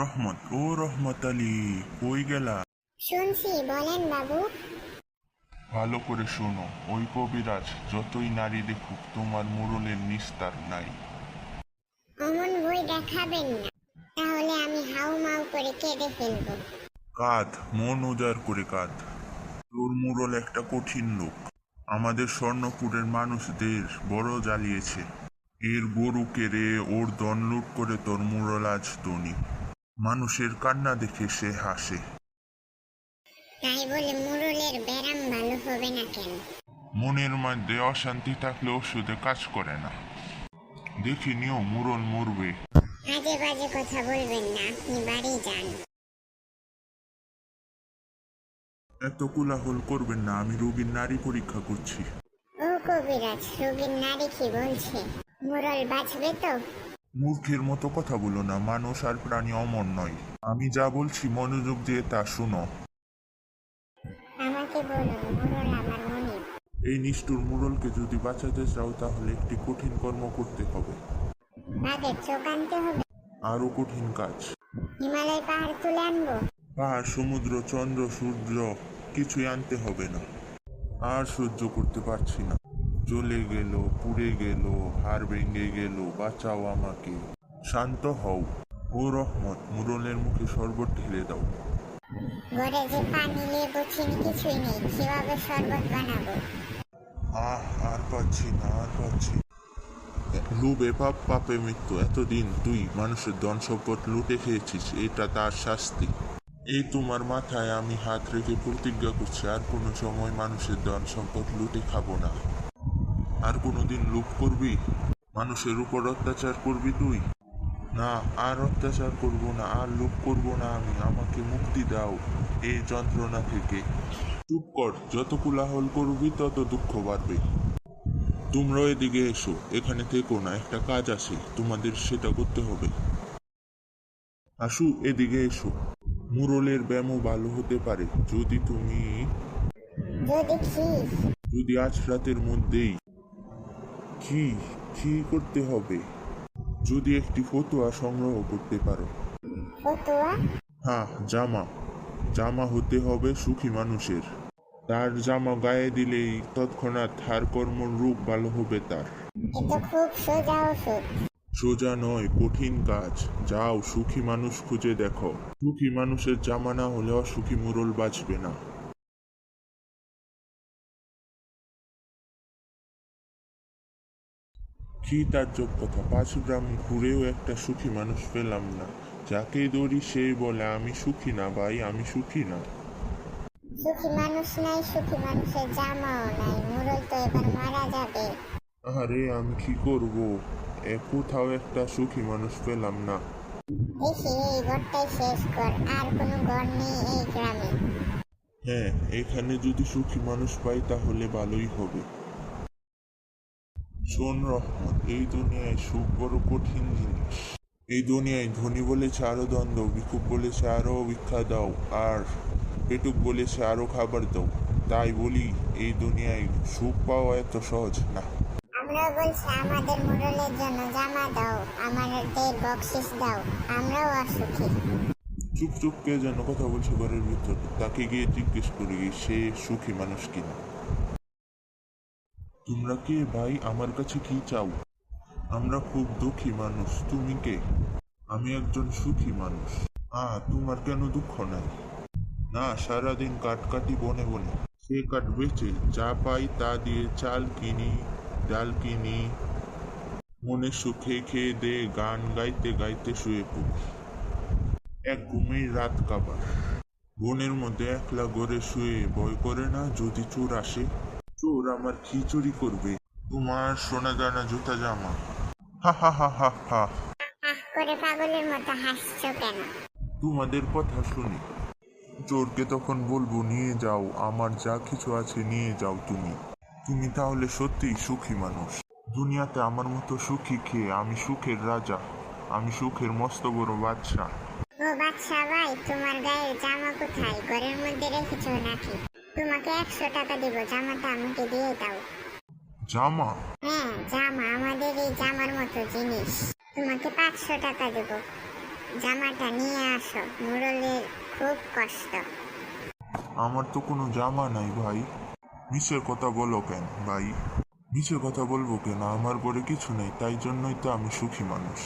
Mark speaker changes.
Speaker 1: রহমত ও রহমত আলী কই গেলা?
Speaker 2: শুনছি বলেন বাবু।
Speaker 1: ভালো করে শোনো ওই কবিরাজ যতই নারী দেখুক তোমার মুরলের নিস্তার নাই।
Speaker 2: অমন বই দেখাবেন না। তাহলে আমি হাউ মাউ করে কেঁদে ফেলব।
Speaker 1: কাঁধ মন উজাড় করে কাঁধ তোর মুরল একটা কঠিন লোক। আমাদের স্বর্ণপুরের মানুষদের বড় জ্বালিয়েছে। এর গরু কেড়ে ওর দন লুট করে তোর মুরল আজ ধনী। মানুষের কান্না দেখে সে হাসে।
Speaker 2: তাই বলে মুরলের ব্যারাম ভালো হবে না কেন?
Speaker 1: মনের মধ্যে অশান্তি থাকলে ওষুধে কাজ করে না। দেখি নিও মুরল মরবে।
Speaker 2: আজে বাজে কথা বলবেন না আপনি বাড়ি যান।
Speaker 1: এত কোলাহল করবেন না আমি রোগীর নারী পরীক্ষা করছি।
Speaker 2: ও কবিরাজ রোগীর নারী কি বলছে? মুরল বাঁচবে তো?
Speaker 1: মূর্খের মতো কথা বলো না মানুষ আর প্রাণী অমর নয়। আমি যা বলছি মনোযোগ দিয়ে তা শুনো। এই নিষ্ঠুর মুরলকে যদি বাঁচাতে চাও তাহলে একটি কঠিন কর্ম করতে হবে। আরও কঠিন কাজ।
Speaker 2: হিমালয় পাহাড় তুলে আনব।
Speaker 1: পাহাড় সমুদ্র চন্দ্র সূর্য কিছুই আনতে হবে না। আর সহ্য করতে পারছি না। জ্বলে গেল পুড়ে গেল হাড় ভেঙে গেল বাঁচাও আমাকে। শান্ত হও। ও রহমত মুরলের মুখে শরবত ঢেলে দাও।
Speaker 2: ঘরে যে পানি লেবু চিনি কিছুই নেই কীভাবে শরবত বানাবো?
Speaker 1: আহ আর পাচ্ছি না আর পাচ্ছি। লোভে পাপ পাপে মৃত্যু এতদিন তুই মানুষের ধন সম্পদ লুটে খেয়েছিস এটা তার শাস্তি। এই তোমার মাথায় আমি হাত রেখে প্রতিজ্ঞা করছি আর কোনো সময় মানুষের ধন সম্পদ লুটে খাব না। আর কোনোদিন লুপ করবি? মানুষের উপর অত্যাচার করবি তুই? না আর অত্যাচার করব না আর লুপ করব না আমি। আমাকে মুক্তি দাও এই যন্ত্রণা থেকে। চুপ কর যত কোলাহল করবি তত দুঃখ বাড়বে। তোমরাও এদিকে এসো এখানে থেকো না একটা কাজ আছে তোমাদের সেটা করতে হবে। আসু এদিকে এসো। মুরলের ব্যায়ামও ভালো হতে পারে যদি তুমি
Speaker 2: যদি
Speaker 1: আজ রাতের মধ্যেই কি কি করতে হবে? যদি একটি ফতুয়া সংগ্রহ করতে পারো।
Speaker 2: ফতুয়া?
Speaker 1: হ্যাঁ জামা। জামা হতে হবে সুখী মানুষের। তার জামা গায়ে দিলেই তৎক্ষণাৎ হার কর্মর রূপ ভালো হবে তার।
Speaker 2: সোজা
Speaker 1: নয় কঠিন কাজ। যাও সুখী মানুষ খুঁজে দেখো। সুখী মানুষের জামা না হলে অসুখী মুরল বাঁচবে না। কি তার যোগ্যতা পাঁচ গ্রাম ঘুরেও একটা সুখী মানুষ পেলাম না। যাকে দৌড়ি সেই বলে আমি সুখী না ভাই আমি সুখী না।
Speaker 2: সুখী মানুষ নাই সুখী মানুষের জামাও নাই। মুরল তো এবার মারা যাবে।
Speaker 1: আরে আমি কি করব? এ কোথাও একটা সুখী মানুষ পেলাম না।
Speaker 2: দেখি এই ঘরটাই শেষ কর আর কোনো ঘর নেই এই গ্রামে।
Speaker 1: হ্যাঁ এখানে যদি সুখী মানুষ পাই তাহলে ভালোই হবে। শোন রহমত এই দুনিয়ায় সুখ বড় কঠিন জিনিস। এই দুনিয়ায় ধনী বলেছে আরও দ্বন্দ্ব ভিক্ষুক বলেছে আরও ভিক্ষা দাও আর পেটুক বলেছে আরও খাবার দাও। তাই বলি এই দুনিয়ায় সুখ পাওয়া এত সহজ না।
Speaker 2: আমরাও বলছি আমাদের মুরলের জন্য জামা দাও আমাদের বকশিস দাও আমরাও অসুখী।
Speaker 1: চুপ চুপ কে যেন কথা বলছে ঘরের ভিতর তাকে গিয়ে জিজ্ঞেস করি সে সুখী মানুষ কিনা? তোমরা কে ভাই? আমার কাছে কি চাও? আমরা খুব দুঃখী মানুষ। তুমি কে? আমি একজন সুখী মানুষ। আ, তোমার কেন দুঃখ নাই? না, সারাদিন কাট কাটি বনে বনে। সে কাঠ বেচে, যা পাই তা দিয়ে চাল কিনি, ডাল কিনি। মনে সুখে খেয়ে দে, গান গাইতে গাইতে শুয়ে পড়ি। এক ঘুমেই রাত কাবার। বনের মধ্যে একলা গড়ে শুয়ে ভয় করে না যদি চোর আসে? চোর আমার কি চুরি করবে। তোমার সোনা দানা জুতা জামা। হা হা হা হা হা।
Speaker 2: করে পাগলের মতো হাসছো কেন?
Speaker 1: তোমাদের কথা শুনি। চোরকে তখন বলব নিয়ে যাও আমার যা কিছু আছে নিয়ে যাও তুমি। তুমি তাহলে সত্যিই সুখী মানুষ। দুনিয়াতে আমার মতো সুখী খেয়ে আমি সুখের রাজা। আমি সুখের মস্ত বড় বাদশা
Speaker 2: ও বাচ্চা ভাই তোমার গায়ের জামা কোথায়? ঘরের মধ্যে রেখেছো নাকি? তোমাকে একশো টাকা দিব জামাটা আমাকে দিয়ে দাও।
Speaker 1: জামা?
Speaker 2: হ্যাঁ জামা আমাদের এই জামার মতো জিনিস। তোমাকে পাঁচশো টাকা দেবো। জামাটা নিয়ে আসো মুরলের খুব কষ্ট।
Speaker 1: আমার তো কোনো জামা নাই ভাই। মিশের কথা বলো কেন ভাই? মিশের কথা বলব কেন? আমার পরে কিছু নেই তাই জন্যই তো আমি সুখী মানুষ।